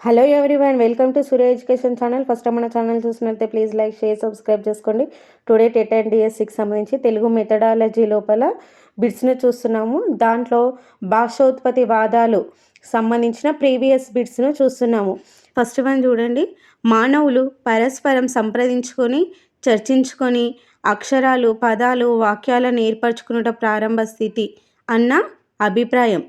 Hello one welcome to Surya education channel first మన channel చూసినట్లయితే please like share subscribe చేసుకోండి. Today TET and డిఎస్సికి సంబంధించి Telugu methodology లోపల బిట్స్ను చూస్తున్నాము. దాంట్లో భాషోత్పత్తి వాదాలు సంబంధించిన ప్రీవియస్ బిట్స్ను చూస్తున్నాము. ఫస్ట్ వన్ చూడండి. మానవులు పరస్పరం సంప్రదించుకొని చర్చించుకొని అక్షరాలు పదాలు వాక్యాలను ఏర్పరచుకున్న ప్రారంభ స్థితి అన్న అభిప్రాయం.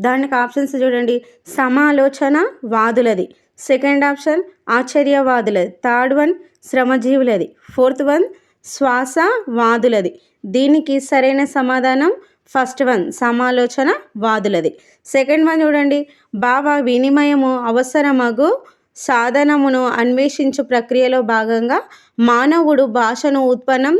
దానికి ఆప్షన్స్ చూడండి. సమాలోచన వాదులది. సెకండ్ ఆప్షన్ ఆశ్చర్యవాదులది. థర్డ్ వన్ శ్రమజీవులది. ఫోర్త్ వన్ శ్వాస వాదులది దీనికి సరైన సమాధానం ఫస్ట్ వన్ సమాలోచన వాదులది. సెకండ్ వన్ చూడండి. భావ వినిమయము అవసరమగు సాధనమును అన్వేషించు ప్రక్రియలో భాగంగా మానవుడు భాషను ఉత్పన్నం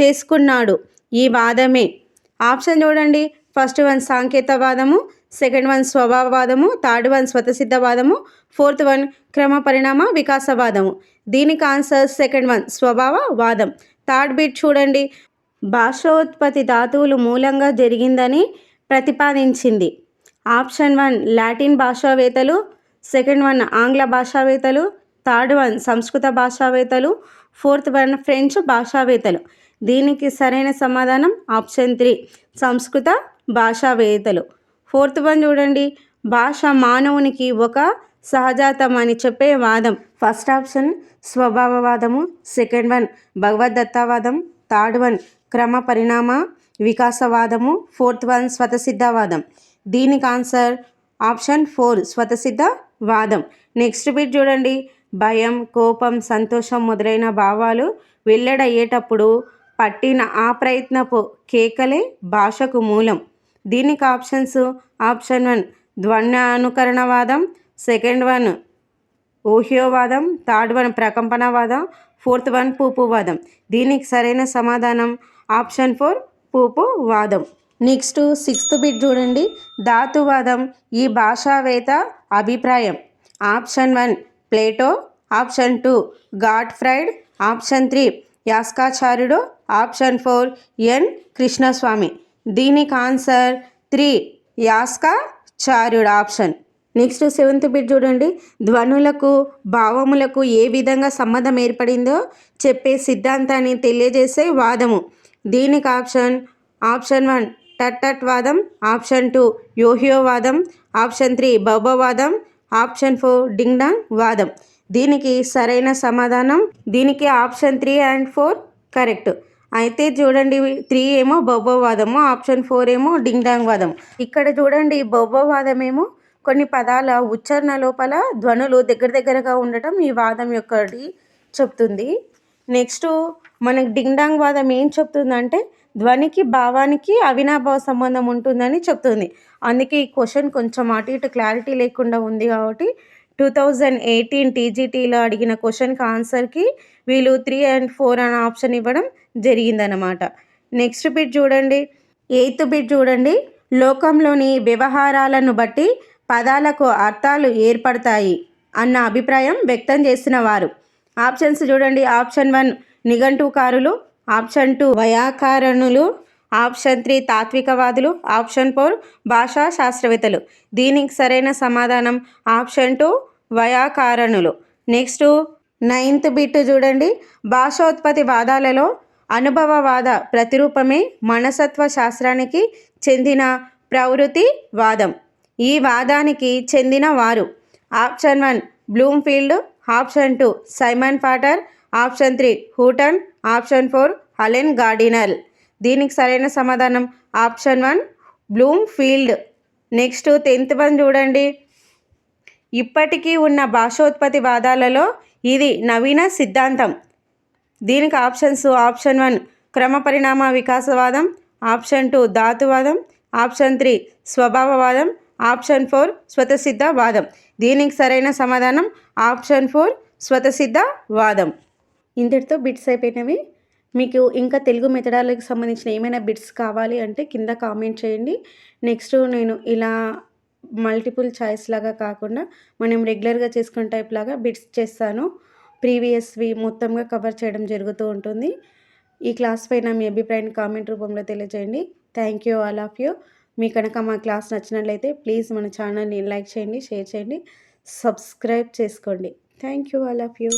చేసుకున్నాడు. ఈ వాదమే. ఆప్షన్ చూడండి. ఫస్ట్ వన్ సాంకేతవాదము. సెకండ్ వన్ స్వభావవాదము థర్డ్ వన్ స్వతసిద్ధవాదము ఫోర్త్ వన్ క్రమ పరిణామ వికాసవాదము. దీనికి ఆన్సర్ సెకండ్ వన్ స్వభావవాదం. థర్డ్ బిట్ చూడండి. భాషోత్పత్తి ధాతువులు మూలంగా జరిగిందని ప్రతిపాదించింది. ఆప్షన్ వన్ లాటిన్ భాషావేత్తలు సెకండ్ వన్ ఆంగ్ల భాషావేత్తలు థర్డ్ వన్ సంస్కృత భాషావేత్తలు ఫోర్త్ వన్ ఫ్రెంచ్ భాషావేత్తలు. దీనికి సరైన సమాధానం ఆప్షన్ త్రీ సంస్కృత భాషావేత్తలు. ఫోర్త్ వన్ చూడండి. భాష మానవునికి ఒక సహజాతం అని చెప్పే వాదం. ఫస్ట్ ఆప్షన్ స్వభావవాదము. సెకండ్ వన్ భగవద్దత్తావాదం. థర్డ్ వన్ క్రమ పరిణామ వికాసవాదము. Fourth one స్వతసిద్ధవాదం. దీనికి ఆన్సర్ ఆప్షన్ ఫోర్ స్వతసిద్ధ వాదం నెక్స్ట్ బిట్ చూడండి. భయం కోపం సంతోషం మొదలైన భావాలు వెల్లడయ్యేటప్పుడు పట్టిన ఆ ప్రయత్నపు కేకలే భాషకు మూలం. దీనికి ఆప్షన్స్ ఆప్షన్ వన్ ధ్వన్య అనుకరణవాదం సెకండ్ వన్ ఊహ్యోవాదం థర్డ్ వన్ ప్రకంపనవాదం ఫోర్త్ వన్ పూపువాదం. దీనికి సరైన సమాధానం ఆప్షన్ ఫోర్ పూపువాదం. నెక్స్ట్ సిక్స్త్ బిట్ చూడండి. ధాతువాదం ఈ భాషావేత అభిప్రాయం. Option one Plato option two Gottfried option three యాస్కాచార్యుడు option four N Krishnaswami. దీనికి ఆన్సర్ త్రీ. యాస్కాచార్యుడు ఆప్షన్. నెక్స్ట్ సెవెంత్ బిట్ చూడండి. ధ్వనులకు భావములకు ఏ విధంగా సంబంధం ఏర్పడిందో చెప్పే సిద్ధాంతాన్ని తెలియజేసే వాదము. దీనికి ఆప్షన్ ఆప్షన్ వన్ టట్ వాదం. ఆప్షన్ టూ యోహ్యోవాదం ఆప్షన్ త్రీ బౌబవాదం ఆప్షన్ ఫోర్ డింగ్డాంగ్ వాదం. దీనికి సరైన సమాధానం. దీనికి option three and four correct. అయితే చూడండి త్రీ ఏమో బౌబవాదము ఆప్షన్ ఫోర్ ఏమో డింగ్డాంగ్ వాదం ఇక్కడ చూడండి బౌబవాదం ఏమో కొన్ని పదాల ఉచ్చారణ లోపల ధ్వనులు దగ్గర దగ్గరగా ఉండటం ఈ వాదం యొక్కటి చెప్తుంది. నెక్స్ట్ మనకి డింగ్డాంగ్ వాదం ఏం చెప్తుందంటే ధ్వనికి భావానికి అవినాభావ సంబంధం ఉంటుందని చెప్తుంది. అందుకే ఈ క్వశ్చన్ కొంచెం అటు ఇటు క్లారిటీ లేకుండా ఉంది కాబట్టి టూ థౌజండ్ ఎయిటీన్ టీజీటీలో అడిగిన క్వశ్చన్కి ఆన్సర్కి వీళ్ళు త్రీ అండ్ ఫోర్ అనే ఆప్షన్ ఇవ్వడం జరిగిందనమాట నెక్స్ట్ బిట్ చూడండి. ఎయిత్ బిట్ చూడండి. లోకంలోని వ్యవహారాలను బట్టి పదాలకు అర్థాలు ఏర్పడతాయి అన్న అభిప్రాయం వ్యక్తం చేసిన వారు. ఆప్షన్స్ చూడండి. ఆప్షన్ వన్ నిఘంటుకారులు ఆప్షన్ టూ వయాకారణులు ఆప్షన్ త్రీ తాత్వికవాదులు ఆప్షన్ ఫోర్ భాషా శాస్త్రవేత్తలు దీనికి సరైన సమాధానం ఆప్షన్ టూ వయాకారణులు. నెక్స్ట్ నైన్త్ బిట్ చూడండి. భాషోత్పత్తి వాదాలలో అనుభవవాద ప్రతిరూపమే మనసత్వ శాస్త్రానికి చెందిన ప్రవృత్తి వాదం ఈ వాదానికి చెందిన వారు. Option one Bloomfield option two Simon Potter option three Hooton option four Helen Gardiner. దీనికి సరైన సమాధానం. Option one Bloomfield. Next tenth one చూడండి. ఇప్పటికీ ఉన్న భాషోత్పత్తి వాదాలలో ఇది నవీన సిద్ధాంతం. దీనికి ఆప్షన్స్ ఆప్షన్ వన్ క్రమ పరిణామ వికాసవాదం. ఆప్షన్ టూ ధాతువాదం. ఆప్షన్ త్రీ స్వభావవాదం. ఆప్షన్ ఫోర్ స్వతసిద్ధ వాదం దీనికి సరైన సమాధానం ఆప్షన్ ఫోర్ స్వతసిద్ధ వాదం ఇంతటితో బిట్స్ అయిపోయినవి. మీకు ఇంకా తెలుగు మెథడాలకు సంబంధించిన ఏమైనా బిట్స్ కావాలి అంటే కింద కామెంట్ చేయండి. నెక్స్ట్ నేను ఇలా మల్టిపుల్ చాయిస్ లాగా కాకుండా మనం రెగ్యులర్గా చేసుకునే టైప్ లాగా బిట్స్ చేస్తాను. ప్రీవియస్వి మొత్తంగా కవర్ చేయడం జరుగుతూ ఉంటుంది. ఈ క్లాస్ పైన మీ అభిప్రాయాన్ని కామెంట్ రూపంలో తెలియజేయండి. Thank you all of you. మీ కనుక మా క్లాస్ నచ్చినట్లయితే ప్లీజ్ మన ఛానల్ని లైక్ చేయండి షేర్ చేయండి సబ్స్క్రైబ్ చేసుకోండి. Thank you all of you.